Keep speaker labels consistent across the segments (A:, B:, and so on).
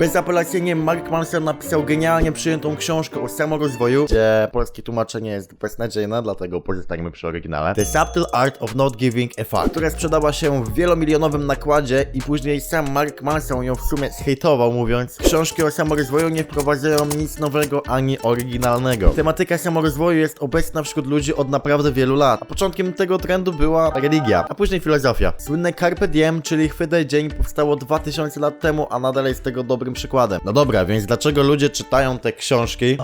A: Bezapelacyjnie Mark Manson napisał genialnie przyjętą książkę o samorozwoju, gdzie polskie tłumaczenie jest beznadziejne, dlatego pozostaniemy przy oryginale. The Subtle Art of Not Giving a Fuck, która sprzedała się w wielomilionowym nakładzie i później sam Mark Manson ją w sumie zhejtował, mówiąc Książki o samorozwoju nie wprowadzają nic nowego ani oryginalnego. Tematyka samorozwoju jest obecna wśród ludzi od naprawdę wielu lat, a początkiem tego trendu była religia, a później filozofia. Słynne Carpe Diem, czyli chwytaj dzień, powstało 2000 lat temu, a nadal jest tego dobrym przykładem. No dobra, więc dlaczego ludzie czytają te książki?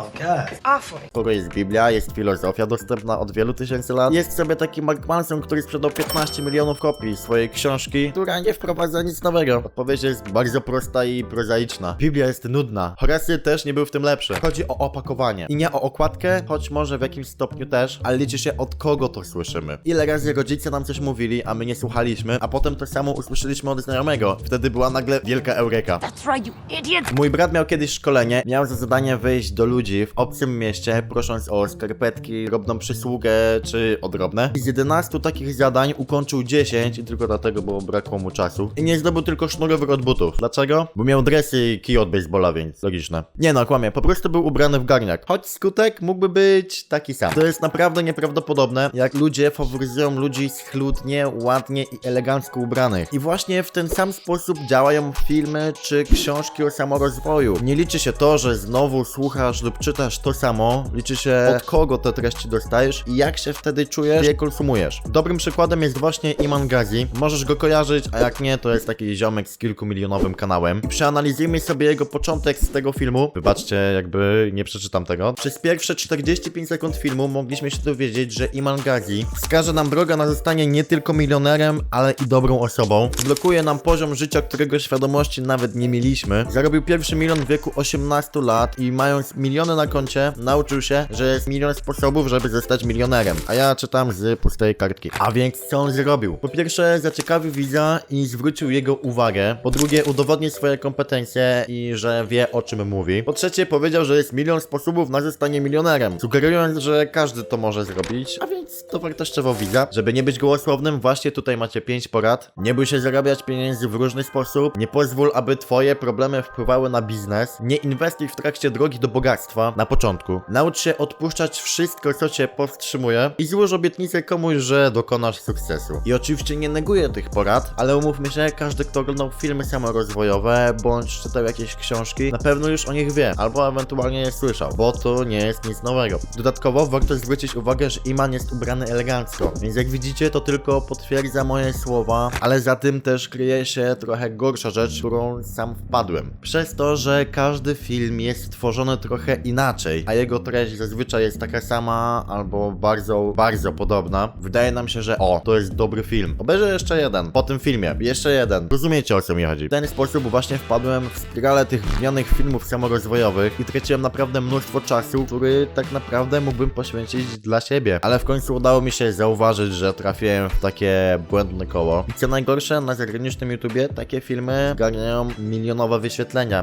A: Skoro jest Biblia, jest filozofia dostępna od wielu tysięcy lat. Jest sobie taki Mark Manson, który sprzedał 15 milionów kopii swojej książki, która nie wprowadza nic nowego. Odpowiedź jest bardzo prosta i prozaiczna. Biblia jest nudna. Horacy też nie był w tym lepszy. Chodzi o opakowanie. I nie o okładkę, choć może w jakimś stopniu też, ale liczy się od kogo to słyszymy. Ile razy rodzice nam coś mówili, a my nie słuchaliśmy, a potem to samo usłyszeliśmy od znajomego. Wtedy była nagle wielka eureka.
B: That's right, you idiot.
A: Mój brat miał kiedyś szkolenie, miał za zadanie wyjść do ludzi w obcym mieście, prosząc o skarpetki, drobną przysługę czy odrobne. I z 11 takich zadań ukończył 10 i tylko dlatego, bo brakło mu czasu. I nie zdobył tylko sznurówek od butów. Dlaczego? Bo miał dresy i kij od baseballa, więc logiczne. Nie no, kłamie, po prostu był ubrany w garniak. Choć skutek mógłby być taki sam. To jest naprawdę nieprawdopodobne, jak ludzie faworyzują ludzi schludnie, ładnie i elegancko ubranych. I właśnie w ten sam sposób działają filmy czy książki o samorozwoju. Nie liczy się to, że znowu słuchasz lub czytasz to samo, liczy się od kogo te treści dostajesz i jak się wtedy czujesz i je konsumujesz. Dobrym przykładem jest właśnie Iman Gazi. Możesz go kojarzyć, a jak nie, to jest taki ziomek z kilkumilionowym kanałem. I przeanalizujmy sobie jego początek z tego filmu. Wybaczcie, jakby nie przeczytam tego. Przez pierwsze 45 sekund filmu mogliśmy się dowiedzieć, że Iman Gazi wskaże nam drogę na zostanie nie tylko milionerem, ale i dobrą osobą. Blokuje nam poziom życia, którego świadomości nawet nie mieliśmy. Zarobił pierwszy milion w wieku 18 lat i mając miliony na koncie, nauczył się, że jest milion sposobów, żeby zostać milionerem. A ja czytam z pustej kartki. A więc co on zrobił? Po pierwsze, zaciekawił widza i zwrócił jego uwagę. Po drugie, udowodnił swoje kompetencje i że wie o czym mówi. Po trzecie, powiedział, że jest milion sposobów na zostanie milionerem, sugerując, że każdy to może zrobić, a więc to wartościowo widza. Żeby nie być gołosłownym, właśnie tutaj macie 5 porad. Nie bój się zarabiać pieniędzy w różny sposób. Nie pozwól, aby twoje problemy wpływały na biznes. Nie inwestuj w trakcie drogi do bogactwa na początku. Naucz się odpuszczać wszystko, co cię powstrzymuje i złóż obietnicę komuś, że dokonasz sukcesu. I oczywiście nie neguję tych porad, ale umówmy się, każdy, kto oglądał filmy samorozwojowe bądź czytał jakieś książki, na pewno już o nich wie, albo ewentualnie je słyszał, bo to nie jest nic nowego. Dodatkowo warto zwrócić uwagę, że Iman jest ubrany elegancko, więc jak widzicie, to tylko potwierdza moje słowa, ale za tym też kryje się trochę gorsza rzecz, którą sam wpadłem. Przez to, że każdy film jest tworzony trochę inaczej, a jego treść zazwyczaj jest taka sama, albo bardzo, bardzo podobna, wydaje nam się, że o, to jest dobry film. Obejrzę jeszcze jeden, po tym filmie, jeszcze jeden. Rozumiecie o co mi chodzi. W ten sposób właśnie wpadłem w spiralę tych gównianych filmów samorozwojowych i traciłem naprawdę mnóstwo czasu, który tak naprawdę mógłbym poświęcić dla siebie. Ale w końcu udało mi się zauważyć, że trafiłem w takie błędne koło. I co najgorsze, na zagranicznym YouTubie takie filmy zgarniają milionowe wyświetlenia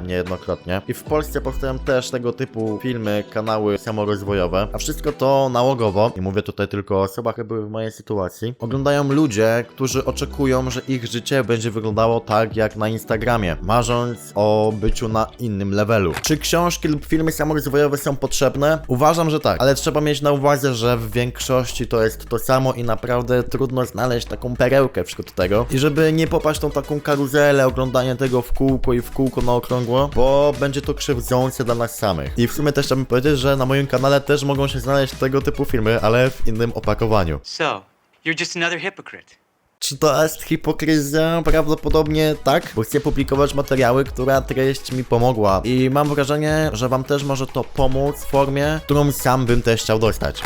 A: niejednokrotnie. I w Polsce powstają też tego typu filmy, kanały samorozwojowe. A wszystko to nałogowo, i mówię tutaj tylko o osobach, które były w mojej sytuacji, oglądają ludzie, którzy oczekują, że ich życie będzie wyglądało tak jak na Instagramie, marząc o byciu na innym levelu. Czy książki lub filmy samorozwojowe są potrzebne? Uważam, że tak, ale trzeba mieć na uwadze, że w większości to jest to samo i naprawdę trudno znaleźć taką perełkę wśród tego. I żeby nie popaść tą taką karuzelę, oglądanie tego w kółko i w kółko na okrągło, bo będzie to krzywdzące dla nas samych. I w sumie też chciałbym powiedzieć, że na moim kanale też mogą się znaleźć tego typu filmy, ale w innym opakowaniu.
C: So, you're just another hypocrite.
A: Czy to jest hipokryzja? Prawdopodobnie tak, bo chcę publikować materiały, która treść mi pomogła. I mam wrażenie, że wam też może to pomóc w formie, którą sam bym też chciał dostać.